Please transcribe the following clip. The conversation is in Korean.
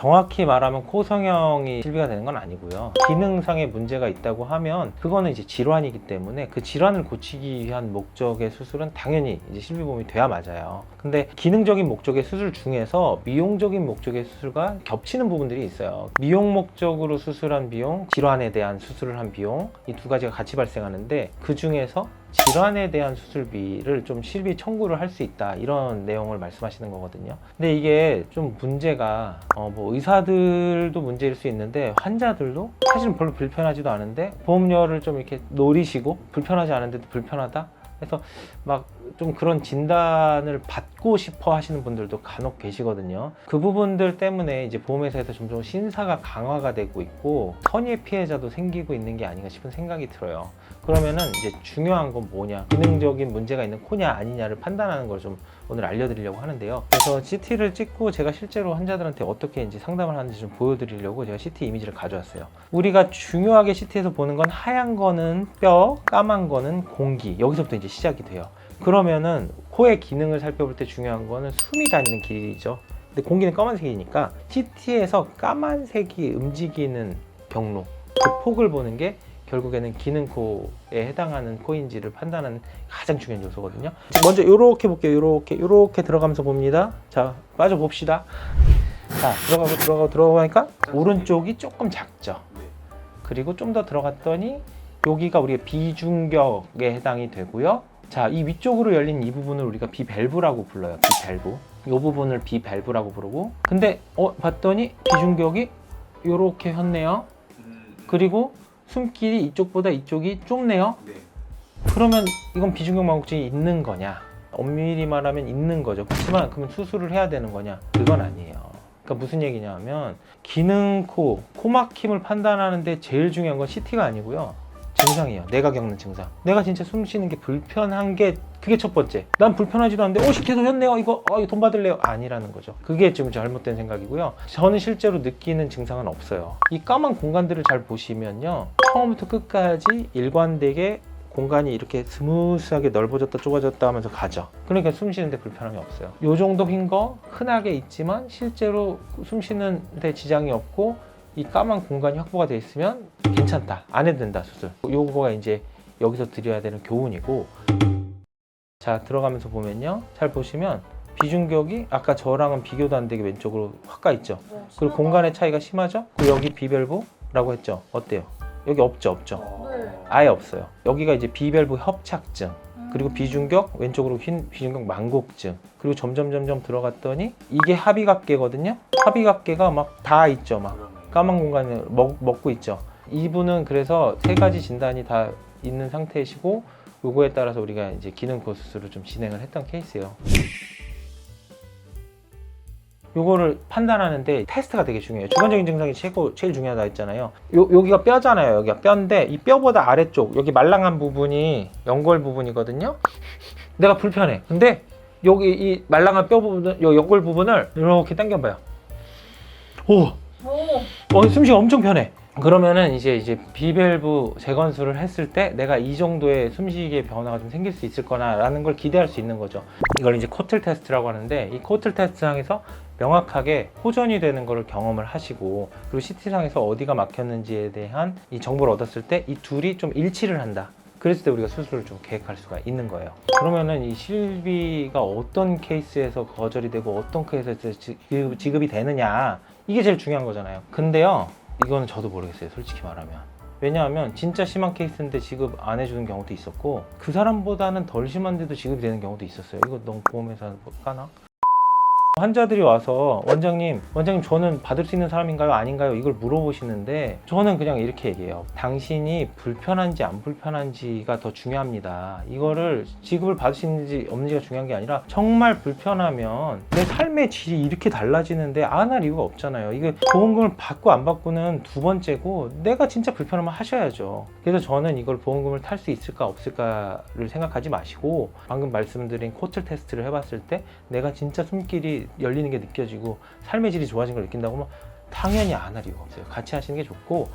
정확히 말하면 코 성형이 실비가 되는 건 아니고요. 기능상의 문제가 있다고 하면 그거는 이제 질환이기 때문에 그 질환을 고치기 위한 목적의 수술은 당연히 이제 실비보험이 돼야 맞아요. 근데 기능적인 목적의 수술 중에서 미용적인 목적의 수술과 겹치는 부분들이 있어요. 미용 목적으로 수술한 비용, 질환에 대한 수술을 한 비용 이 두 가지가 같이 발생하는데 그 중에서 질환에 대한 수술비를 좀 실비 청구를 할 수 있다 이런 내용을 말씀하시는 거거든요. 근데 이게 좀 문제가 어, 뭐 의사들도 문제일 수 있는데 환자들도 사실은 별로 불편하지도 않은데 보험료를 좀 이렇게 노리시고 불편하지 않은데도 불편하다. 그래서 막 좀 그런 진단을 받고 싶어 하시는 분들도 간혹 계시거든요. 그 부분들 때문에 이제 보험회사에서 점점 신사가 강화가 되고 있고 선의의 피해자도 생기고 있는 게 아닌가 싶은 생각이 들어요. 그러면은 이제 중요한 건 뭐냐 기능적인 문제가 있는 코냐 아니냐를 판단하는 걸 좀 오늘 알려드리려고 하는데요 그래서 CT를 찍고 제가 실제로 환자들한테 어떻게 이제 상담을 하는지 좀 보여드리려고 제가 CT 이미지를 가져왔어요 우리가 중요하게 CT에서 보는 건 하얀 거는 뼈 까만 거는 공기 여기서부터 이제 시작이 돼요 그러면은 코의 기능을 살펴볼 때 중요한 거는 숨이 다니는 길이죠 근데 공기는 까만색이니까 CT에서 까만색이 움직이는 경로 그 폭을 보는 게 결국에는 기능 코에 해당하는 코인지를 판단하는 가장 중요한 요소거든요. 먼저 이렇게 볼게요. 이렇게 이렇게 들어가면서 봅니다. 자 빠져 봅시다. 자 들어가고 들어가고 들어가니까 오른쪽이 조금 작죠. 그리고 좀 더 들어갔더니 여기가 우리가 비중격에 해당이 되고요. 자, 이 위쪽으로 열린 이 부분을 우리가 비밸브라고 불러요. 비밸브. 이 부분을 비밸브라고 부르고. 근데 어 봤더니 비중격이 이렇게 혔네요. 그리고 숨길이 이쪽보다 이쪽이 좁네요. 그러면 이건 비중격 망곡증이 있는 거냐? 엄밀히 말하면 있는 거죠. 그렇지만 그러면 수술을 해야 되는 거냐? 그건 아니에요. 그러니까 무슨 얘기냐면 기능 코, 코 막힘을 판단하는데 제일 중요한 건 CT가 아니고요. 증상이에요. 내가 겪는 증상. 내가 진짜 숨 쉬는 게 불편한 게 그게 첫 번째. 난 불편하지도 않은데 어 CT도 했네요. 이거 어, 이거 돈 받을래요? 아니라는 거죠. 그게 지금 잘못된 생각이고요. 저는 실제로 느끼는 증상은 없어요. 이 까만 공간들을 잘 보시면요. 처음부터 끝까지 일관되게 공간이 이렇게 스무스하게 넓어졌다 좁아졌다 하면서 가죠. 그러니까 숨 쉬는데 불편함이 없어요. 요 정도 흰 거 흔하게 있지만 실제로 숨 쉬는 데 지장이 없고 이 까만 공간이 확보가 돼 있으면 괜찮다. 안 해도 된다 수술. 요거가 이제 여기서 드려야 되는 교훈이고 자 들어가면서 보면요. 잘 보시면 비중격이 아까 저랑은 비교도 안 되게 왼쪽으로 확 가 있죠. 그리고 공간의 차이가 심하죠. 그리고 여기 비밸브라고 했죠. 어때요? 여기 없죠, 없죠. 네. 아예 없어요. 여기가 이제 비밸브 협착증. 그리고 비중격 왼쪽으로 흰 비중격 망곡증. 그리고 점점 점점 들어갔더니 이게 합의각계거든요. 합의각계가 막 다 있죠, 막 까만 공간을 먹, 먹고 있죠. 이분은 그래서 세 가지 진단이 다 있는 상태이시고 요거에 따라서 우리가 이제 기능코 수술을 좀 진행을 했던 케이스예요. 요거를 판단하는데 테스트가 되게 중요해요. 주관적인 증상이 최고 제일 중요하다 했잖아요. 요 여기가 뼈잖아요. 여기가 뼈인데 이 뼈보다 아래쪽 여기 말랑한 부분이 연골 부분이거든요. 내가 불편해. 근데 여기 이 말랑한 뼈 부분, 요 연골 부분을 이렇게 당겨봐요. 오, 오. 어, 숨쉬기 엄청 편해. 그러면은 이제 이제 비밸브 재건수를 했을 때 내가 이 정도의 숨쉬기의 변화가 좀 생길 수 있을 거나라는 걸 기대할 수 있는 거죠. 이걸 이제 코틀 테스트라고 하는데 이 코틀 테스트상에서 명확하게 호전이 되는 것을 경험을 하시고 그리고 CT상에서 어디가 막혔는지에 대한 이 정보를 얻었을 때 이 둘이 좀 일치를 한다. 그랬을 때 우리가 수술을 좀 계획할 수가 있는 거예요. 그러면은 이 실비가 어떤 케이스에서 거절이 되고 어떤 케이스에서 지급- 지급이 되느냐 이게 제일 중요한 거잖아요. 근데요, 이거는 저도 모르겠어요. 솔직히 말하면. 왜냐하면 진짜 심한 케이스인데 지급 안 해주는 경우도 있었고 그 사람보다는 덜 심한데도 지급이 되는 경우도 있었어요. 이거 너무 보험회사 까나? 환자들이 와서 원장님, 원장님 저는 받을 수 있는 사람인가요? 아닌가요? 이걸 물어보시는데 저는 그냥 이렇게 얘기해요. 당신이 불편한지 안 불편한지가 더 중요합니다. 이거를 지급을 받을 수 있는지 없는지가 중요한 게 아니라 정말 불편하면 내 삶의 질이 이렇게 달라지는데 안 할 이유가 없잖아요. 이게 보험금을 받고 안 받고는 두 번째고 내가 진짜 불편하면 하셔야죠. 그래서 저는 이걸 보험금을 탈 수 있을까 없을까를 생각하지 마시고 방금 말씀드린 코틀 테스트를 해봤을 때 내가 진짜 숨길이 열리는 게 느껴지고 삶의 질이 좋아진 걸 느낀다고 하면 당연히 안 할 이유가 없어요. 같이 하시는 게 좋고